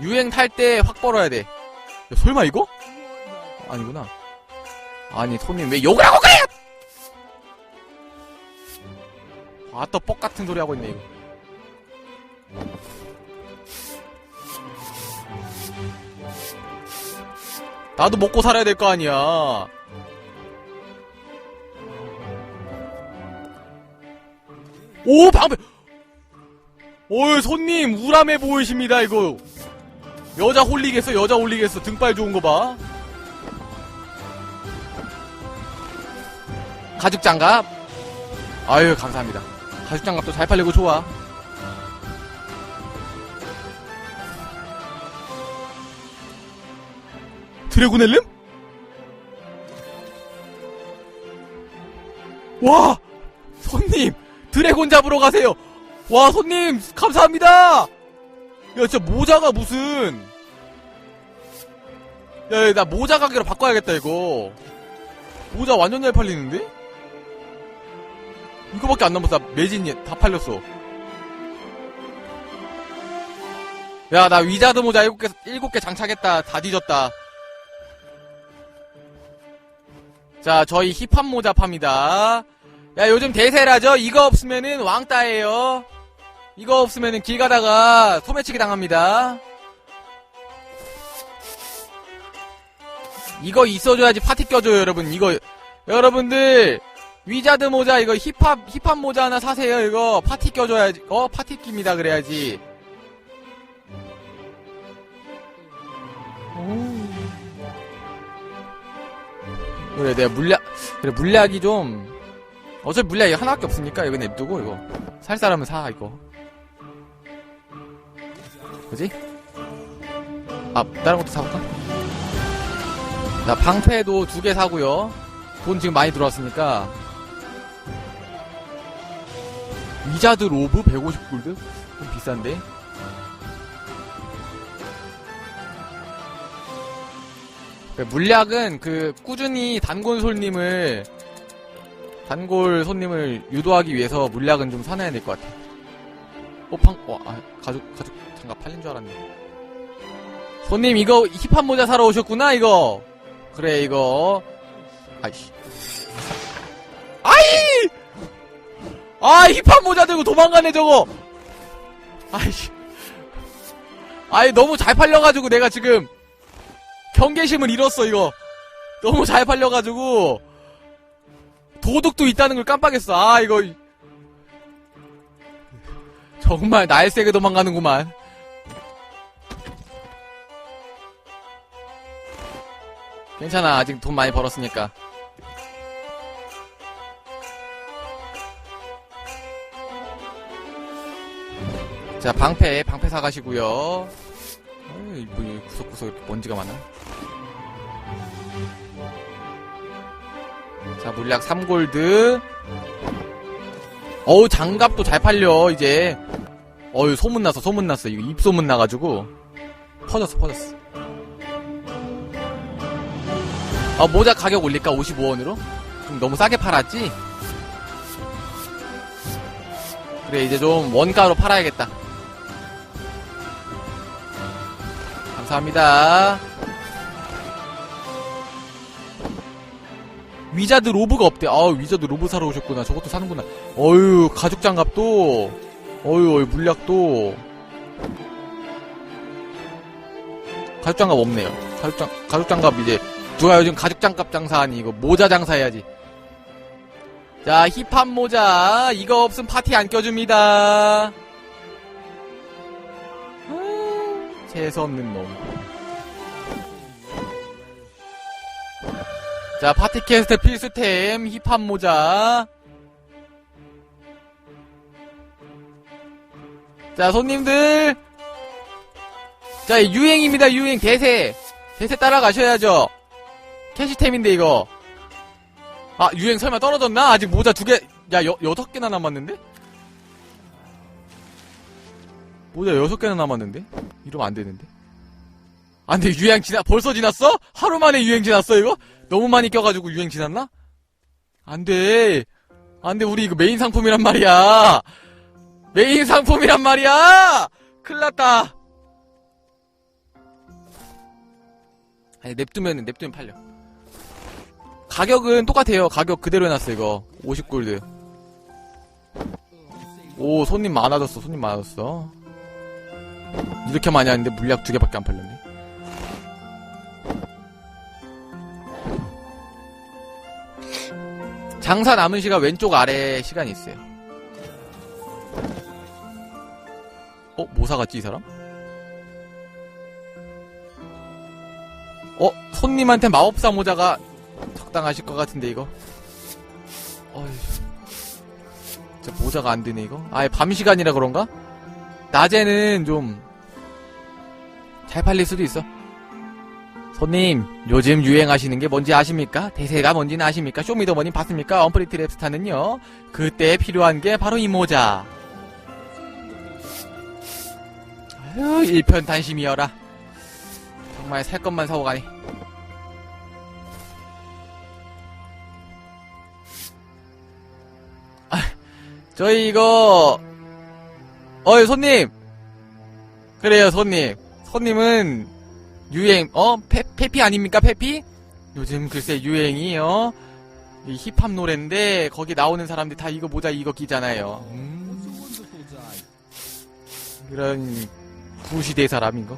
유행 탈 때 확 벌어야 돼. 야, 설마 이거? 아니구나. 아니, 손님 왜 욕을 하고 그래! 아, 또 뻑 같은 소리 하고 있네, 이거. 나도 먹고 살아야 될 거 아니야. 오, 방패! 오, 손님, 우람해 보이십니다, 이거. 여자 홀리겠어, 여자 홀리겠어. 등발 좋은 거 봐. 가죽 장갑. 아유, 감사합니다. 가죽 장갑도 잘 팔리고 좋아. 드래곤 헬름? 와! 손님! 드래곤 잡으러 가세요! 와, 손님! 감사합니다! 야, 진짜 모자가 무슨. 야, 야, 나 모자 가게로 바꿔야겠다, 이거. 모자 완전 잘 팔리는데? 이거밖에 안 남았어. 나 매진 다 팔렸어. 야, 나 위자드 모자 일곱 개, 일곱 개 장착했다. 다 뒤졌다. 자, 저희 힙합 모자 팝니다. 야, 요즘 대세라죠? 이거 없으면은 왕따예요. 이거 없으면은 길 가다가 소매치기 당합니다. 이거 있어줘야지 파티 껴줘요, 여러분. 이거, 여러분들, 위자드 모자, 이거 힙합, 힙합 모자 하나 사세요, 이거. 파티 껴줘야지. 어, 파티 낍니다, 그래야지. 그래, 내가 물약, 그래, 물약이 좀, 어차피 물약이 하나밖에 없으니까, 이거 냅두고, 이거. 살 사람은 사, 이거. 그지? 아, 다른 것도 사볼까? 나 방패도 두 개 사고요. 돈 지금 많이 들어왔으니까. 위자드 로브 150골드? 좀 비싼데? 그 물약은 그 꾸준히 단골 손님을 단골 손님을 유도하기 위해서 물약은 좀 사놔야 될 것 같아. 어, 방, 어, 아, 가죽, 가죽 장갑 팔린 줄 알았네. 손님, 이거 힙합 모자 사러 오셨구나, 이거. 그래, 이거. 아이씨. 아이! 아, 힙합 모자 들고 도망가네, 저거! 아이씨. 아이, 너무 잘 팔려가지고 내가 지금 경계심을 잃었어, 이거. 너무 잘 팔려가지고 도둑도 있다는 걸 깜빡했어. 아, 이거. 정말 날쌔게 도망가는구만. 괜찮아. 아직 돈 많이 벌었으니까. 자, 방패, 방패 사가시고요. 어이, 뭐, 이 구석구석 이렇게 먼지가 많아. 자, 물약 3골드. 어우, 장갑도 잘 팔려, 이제. 어유 소문났어, 소문났어. 이거 입소문 나가지고. 퍼졌어, 퍼졌어. 아, 모자 가격 올릴까? 55원으로? 좀 너무 싸게 팔았지? 그래, 이제 좀 원가로 팔아야겠다. 감사합니다. 위자드 로브가 없대. 아, 위자드 로브 사러 오셨구나. 저것도 사는구나. 어유, 가죽 장갑도. 어유, 어유, 물약도. 가죽 장갑 없네요. 가죽 장, 가죽 장갑 이제 누가 요즘 가죽 장갑 장사하니 이거 모자 장사해야지. 자, 힙합 모자. 이거 없으면 파티 안 껴줍니다. 아, 재수없는 놈. 자, 파티캐스트 필수템, 힙합 모자. 자, 손님들. 자, 유행입니다, 유행. 대세. 대세 따라가셔야죠. 캐시템인데, 이거. 아, 유행 설마 떨어졌나? 아직 모자 두 개, 야, 여, 여섯 개나 남았는데? 모자 여섯 개나 남았는데? 이러면 안 되는데? 안 돼, 유행 지나, 벌써 지났어? 하루 만에 유행 지났어, 이거? 너무 많이 껴가지고 유행 지났나? 안 돼. 안 돼, 우리 이거 메인 상품이란 말이야. 메인 상품이란 말이야! 큰일 났다. 아니, 냅두면, 냅두면 팔려. 가격은 똑같아요. 가격 그대로 해놨어, 이거. 50골드. 오, 손님 많아졌어, 손님 많아졌어. 이렇게 많이 하는데 물약 두 개밖에 안 팔렸네. 장사 남은 시간 왼쪽 아래 시간이 있어요. 어? 뭐 사갔지, 이 사람? 어? 손님한테 마법사 모자가 적 당하실 것 같은데, 이거? 어휴. 진짜 모자가 안 되네, 이거? 아예 밤 시간이라 그런가? 낮에는 좀, 잘 팔릴 수도 있어. 손님, 요즘 유행하시는 게 뭔지 아십니까? 대세가 뭔지는 아십니까? 쇼미더머니 봤습니까? 언프리티 랩스타는요, 그때 필요한 게 바로 이 모자. 아유, 일편단심이여라. 정말 살 것만 사고 가네. 저희 이거, 어이, 손님! 그래요, 손님. 손님은, 유행, 어? 페, 페피 아닙니까, 페피? 요즘 글쎄 유행이, 어? 이 힙합 노래인데, 거기 나오는 사람들 다 이거 모자 이거 끼잖아요. 음, 그런, 구시대 사람인가?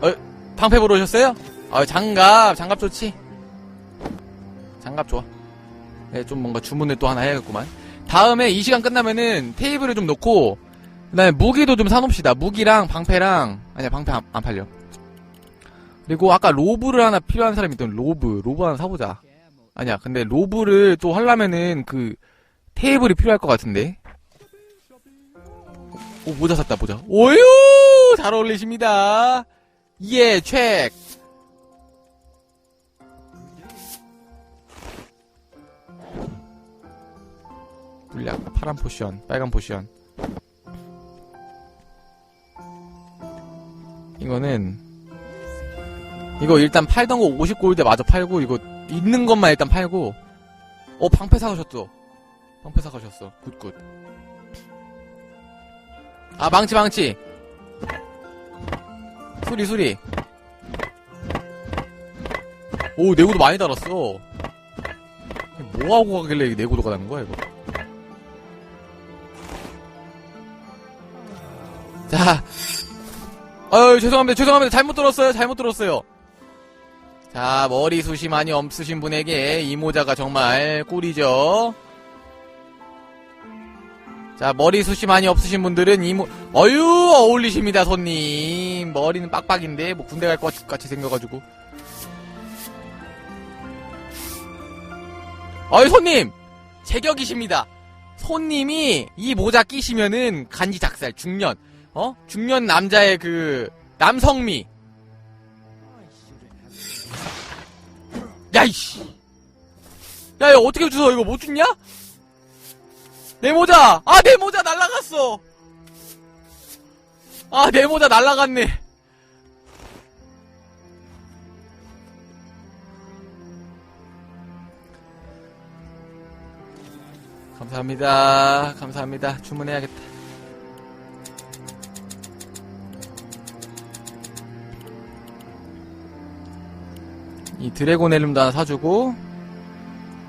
어, 방패 보러 오셨어요? 아, 장갑, 장갑 좋지? 장갑 좋아. 네, 좀 뭔가 주문을 또 하나 해야겠구만. 다음에 이 시간 끝나면은 테이블을 좀 놓고, 그 다음에 무기도 좀 사놓읍시다. 무기랑 방패랑, 아니야, 방패 안, 안 팔려. 그리고 아까 로브를 하나 필요한 사람이 있던 로브, 로브 하나 사보자. 아니야, 근데 로브를 또 하려면은 그, 테이블이 필요할 것 같은데. 오, 모자 샀다, 모자. 오유! 잘 어울리십니다. 예, 책. 물약, 파란 포션, 빨간 포션. 이거는, 이거 일단 팔던 거 50골드 마저 팔고, 이거 있는 것만 일단 팔고, 어, 방패 사가셨어. 방패 사가셨어. 굿굿. 아, 망치, 망치. 수리, 수리. 오, 내구도 많이 달았어. 뭐하고 가길래 내구도가 난 거야, 이거. 자. 아유, 죄송합니다. 죄송합니다. 잘못 들었어요. 잘못 들었어요. 자, 머리숱이 많이 없으신 분에게 이 모자가 정말 꿀이죠. 자, 머리숱이 많이 없으신 분들은 이 모, 어유 어울리십니다, 손님. 머리는 빡빡인데, 뭐 군대 갈 것 같이 생겨가지고. 어이, 손님! 제격이십니다. 손님이 이 모자 끼시면은 간지 작살, 중년. 어? 중년 남자의 그, 남성미. 야이씨. 야, 이거 어떻게 주워? 이거 못 죽냐? 내 모자! 아, 내 모자 날라갔어! 아, 내 모자 날라갔네. 감사합니다. 감사합니다. 주문해야겠다. 이 드래곤 앨름도 하나 사주고,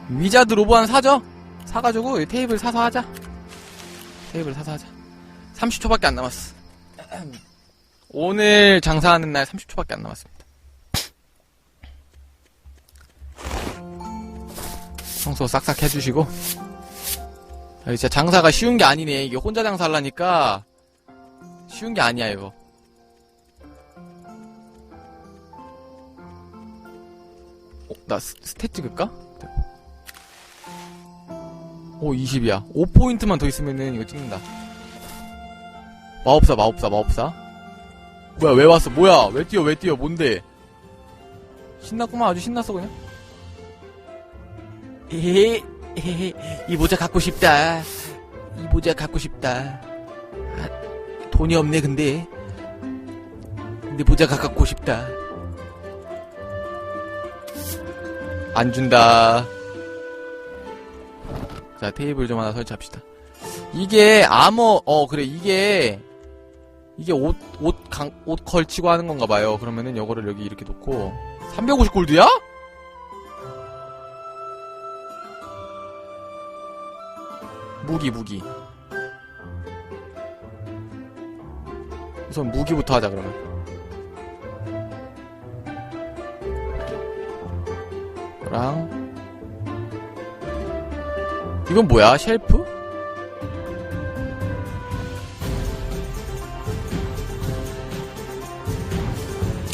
위자드 로브 하나 사죠? 사가지고 이 테이블 사서 하자. 테이블 사서 하자. 30초밖에 안 남았어. 오늘 장사하는 날 30초밖에 안 남았습니다. 청소 싹싹 해주시고. 아, 진짜 장사가 쉬운 게 아니네. 이게 혼자 장사하려니까 쉬운 게 아니야 이거. 어, 나 스, 스탯 찍을까? 오 20이야. 5포인트만 더 있으면은 이거 찍는다. 마법사 마법사 마법사. 뭐야 왜 왔어? 뭐야? 왜 뛰어 왜 뛰어? 뭔데? 신났구만 아주 신났어 그냥. 이 모자 갖고 싶다. 이 모자 갖고 싶다. 아, 돈이 없네 근데. 근데 모자가 갖고 싶다 안 준다 자, 테이블 좀 하나 설치합시다. 이게 아머, 어, 그래, 이게 이게 옷, 옷, 강, 옷 걸치고 하는 건가 봐요. 그러면은 요거를 여기 이렇게 놓고. 350골드야? 무기, 무기. 우선 무기부터 하자, 그러면. 랑 이건 뭐야? 쉘프?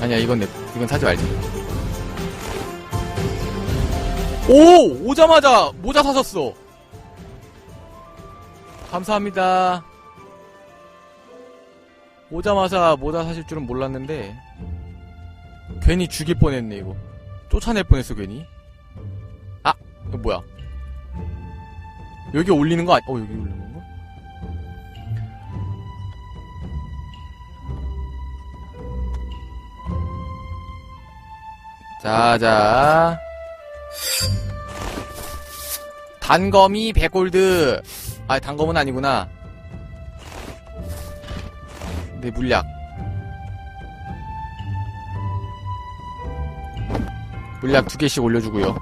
아니야, 이건 내, 이건 사지 말자. 오! 오자마자 모자 사셨어! 감사합니다. 오자마자 모자 사실 줄은 몰랐는데, 괜히 죽일 뻔했네, 이거. 쫓아낼 뻔했어, 괜히. 아! 이거 뭐야? 여기 올리는 거 아니, 어, 여기 올리는 건가? 자, 자. 단검이 100골드. 아, 단검은 아니구나. 네, 물약. 물약 두 개씩 올려주고요.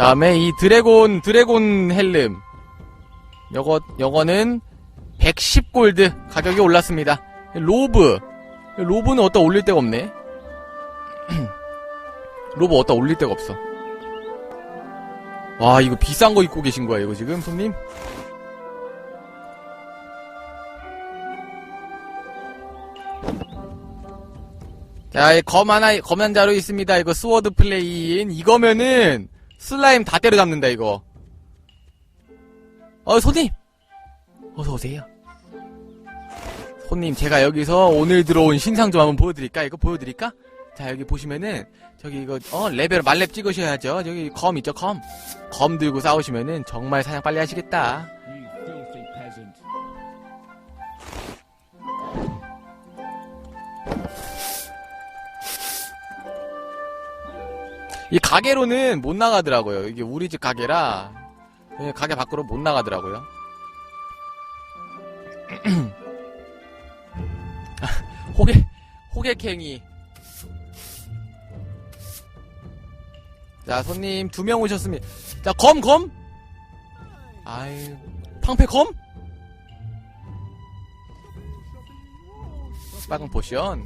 다음에 이 드래곤, 드래곤 헬름. 요거, 요거는 110골드 가격이 올랐습니다. 로브. 로브는 어디다 올릴 데가 없네. 로브 어디다 올릴 데가 없어. 와, 이거 비싼 거 입고 계신 거예요, 이거 지금, 손님? 자, 이검 하나, 검 한 자루 있습니다. 이거 스워드 플레이인. 이거면은, 슬라임 다 때려잡는다, 이거. 어, 손님! 어서오세요. 손님, 제가 여기서 오늘 들어온 신상 좀 한번 보여드릴까? 이거 보여드릴까? 자, 여기 보시면은, 저기 이거, 어, 레벨 만렙 찍으셔야죠. 저기 검 있죠, 검. 검 들고 싸우시면은 정말 사냥 빨리 하시겠다. 이 가게로는 못 나가더라고요. 이게 우리 집 가게라, 예, 가게 밖으로 못 나가더라고요. 호객, 호객행위. 자, 손님 두 명 오셨습니다. 자, 검, 검! 아유, 팡패 검? 빨간 포션.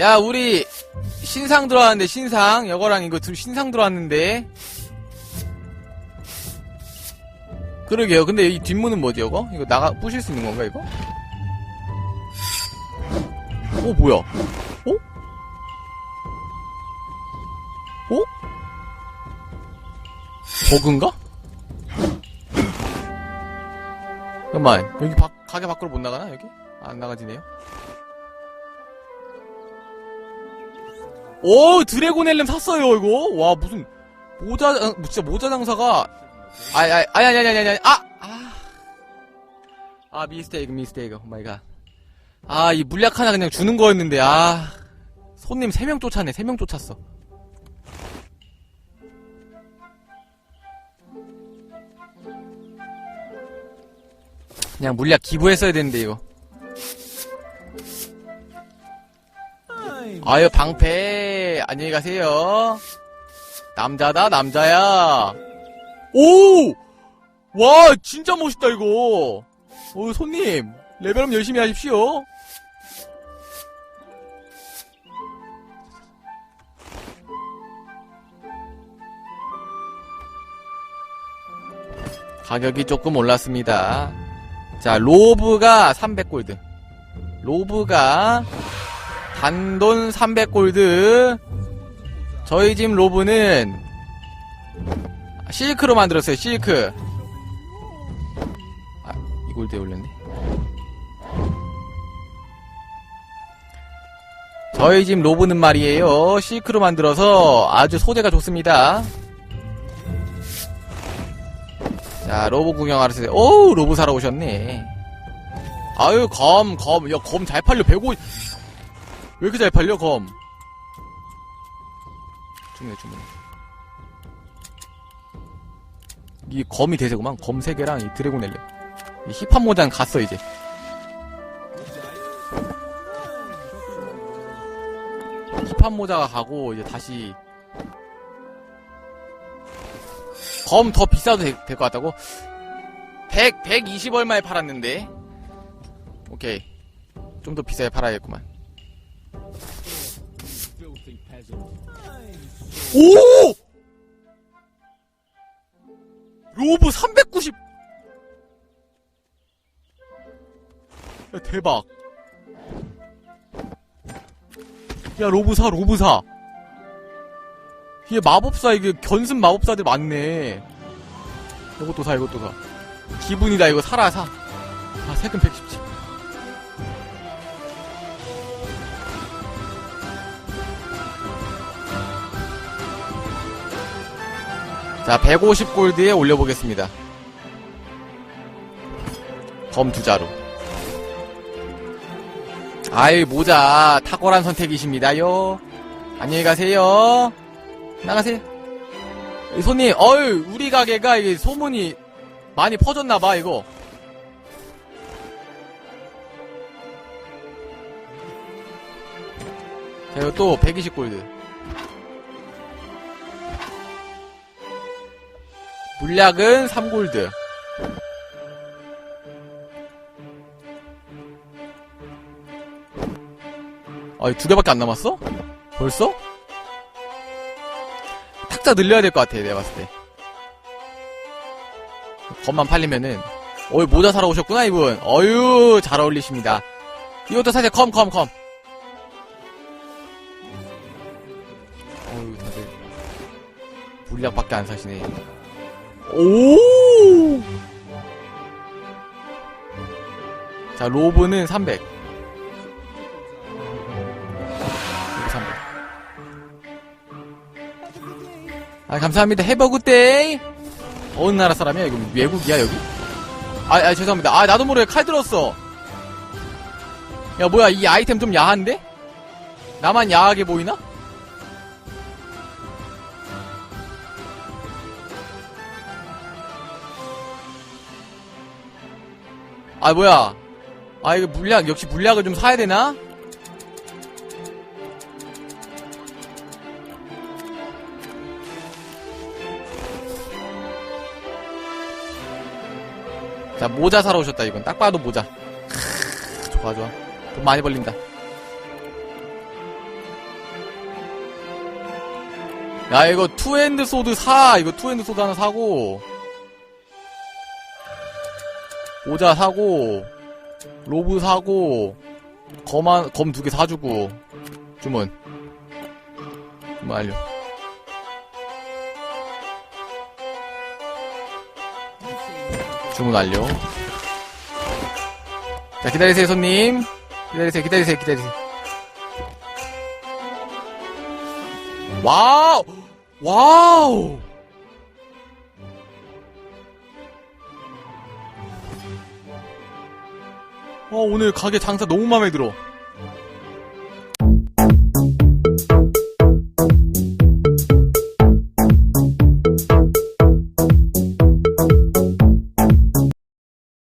야, 우리, 신상 들어왔는데, 신상. 이거랑 이거 둘 신상 들어왔는데. 그러게요. 근데 이 뒷문은 뭐지, 이거? 이거 나가, 부실 수 있는 건가, 이거? 어, 뭐야? 어? 어? 버그인가? 잠깐만, 여기 밖, 가게 밖으로 못 나가나, 여기? 안 나가지네요. 오 드래곤 헬름 샀어요 이거. 와 무슨 모자 장- 진짜 모자 장사가. 아니 아니 아니 아니 아니 아니. 아아 아 미스테이크 미스테이크. 오 마이 갓아이 물약 하나 그냥 주는 거였는데 아. 손님 3명 쫓아내 3명 쫓았어. 그냥 물약 기부했어야 되는데 이거 아유 방패. 안녕히 가세요. 남자다 남자야. 오! 와 진짜 멋있다 이거. 오 손님 레벨업 열심히 하십시오. 가격이 조금 올랐습니다. 자 로브가 300골드. 로브가 단돈 300골드. 저희 집 로브는 실크로 만들었어요. 실크. 아, 이 골드에 올렸네. 저희 집 로브는 말이에요. 실크로 만들어서 아주 소재가 좋습니다. 자, 로브 구경하러 오세요. 오, 로브 사러 오셨네. 아유, 검, 검. 야, 검 잘 팔려. 150. 왜 이렇게 잘 팔려 검? 주문해 주문해. 이 검이 대세구만. 검 3개랑 이 드래곤 헬름 이 힙합 모자는 갔어 이제. 힙합 모자가 가고 이제 다시 검 더 비싸도 될 것 같다고? 100, 120 얼마에 팔았는데? 오케이. 좀 더 비싸게 팔아야겠구만 오! 로브 390! 야, 대박. 야, 로브 사, 로브 사. 이게 마법사, 이게 견습 마법사들 많네. 이것도 사, 이것도 사. 기분이다, 이거 사라, 사. 아, 세금 117. 자, 150골드에 올려보겠습니다. 검 두 자루. 아이, 모자, 탁월한 선택이십니다요. 안녕히 가세요. 나가세요. 이 손님, 어유 우리 가게가 이게 소문이 많이 퍼졌나봐, 이거. 자, 이거 또 120골드. 물약은 3골드. 아, 두 개밖에 안 남았어? 벌써? 탁자 늘려야 될 것 같아, 내가 봤을 때. 검만 팔리면은. 어이, 모자 사러 오셨구나, 이분. 어유, 잘 어울리십니다. 이것도 사세요, 컴, 컴, 컴. 어유, 다들. 물약밖에 안 사시네. 오! 자, 로브는 300. 로브 300. 아, 감사합니다. 해버 굿데이! 어느 나라 사람이야? 이거 외국이야, 여기? 아, 아, 죄송합니다. 아, 나도 모르게 칼 들었어. 야, 뭐야, 이 아이템 좀 야한데? 나만 야하게 보이나? 아 뭐야? 아 이거 물약 역시 물약을 좀 사야 되나? 자 모자 사러 오셨다 이건. 딱 봐도 모자. 크, 좋아 좋아. 돈 많이 벌린다. 야 이거 투핸드 소드 사. 이거 투핸드 소드 하나 사고 모자 사고 로브 사고 검검두 개 사주고 주문. 주문 완료. 주문 완료. 자 기다리세요 손님. 기다리세요 기다리세요 기다리세요. 와우! 와우 오늘 가게 장사 너무 마음에 들어.